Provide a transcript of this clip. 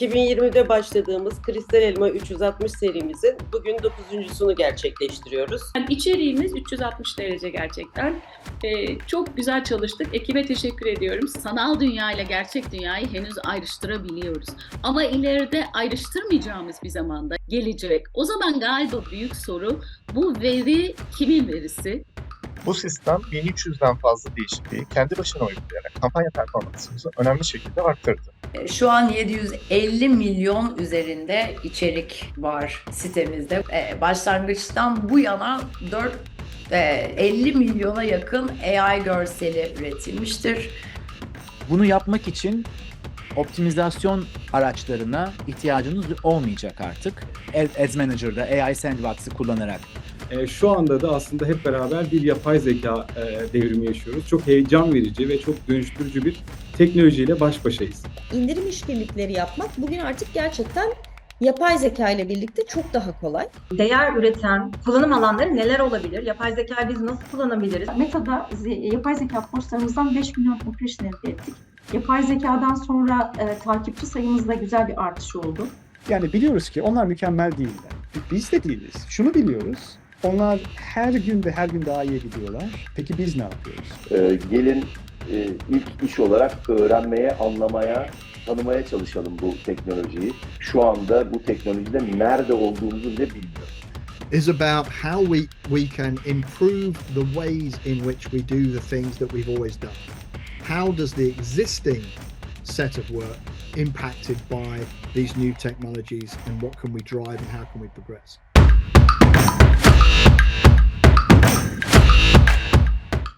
2020'de başladığımız Kristal Elma 360 serimizin bugün 9.sunu gerçekleştiriyoruz. Yani içeriğimiz 360 derece gerçekten. Ee, çok güzel çalıştık. Ekibe teşekkür ediyorum. Sanal dünya ile gerçek dünyayı henüz ayrıştırabiliyoruz. Ama ileride ayrıştırmayacağımız bir zamanda gelecek. O zaman galiba büyük soru bu veri kimin verisi? Bu sistem 1300'den fazla değişikliği kendi başına uygulayarak kampanya performansımızı önemli şekilde arttırdı. Şu an 750 milyon üzerinde içerik var sitemizde. Ee, Başlangıçtan bu yana 4 e, 50 milyona yakın AI görseli üretilmiştir. Bunu yapmak için optimizasyon araçlarına ihtiyacınız olmayacak artık. Ads Manager'da AI Sandbox'ı kullanarak E, şu anda da aslında hep beraber bir yapay zeka e, devrimi yaşıyoruz. Çok heyecan verici ve çok dönüştürücü bir teknolojiyle baş başayız. indirim işbirlikleri yapmak bugün artık gerçekten yapay zeka ile birlikte çok daha kolay. değer üreten kullanım alanları neler olabilir? Yapay zekayı biz nasıl kullanabiliriz? Meta'da yapay zeka postlarımızdan 5 milyon impression elde ettik. Yapay zekadan sonra e, takipçi sayımızda güzel bir artış oldu. Yani biliyoruz ki onlar mükemmel değiller. Biz de değiliz. Şunu biliyoruz. Onlar her gün ve her gün daha iyi gidiyorlar. Peki biz ne yapıyoruz? Ee, gelin e, ilk iş olarak öğrenmeye, anlamaya, tanımaya çalışalım bu teknolojiyi. Şu anda bu teknolojide nerede olduğumuzu bile bilmiyoruz. is about how we we can improve the ways in which we do the things that we've always done. How does the existing set of work impacted by these new technologies and what can we drive and how can we progress?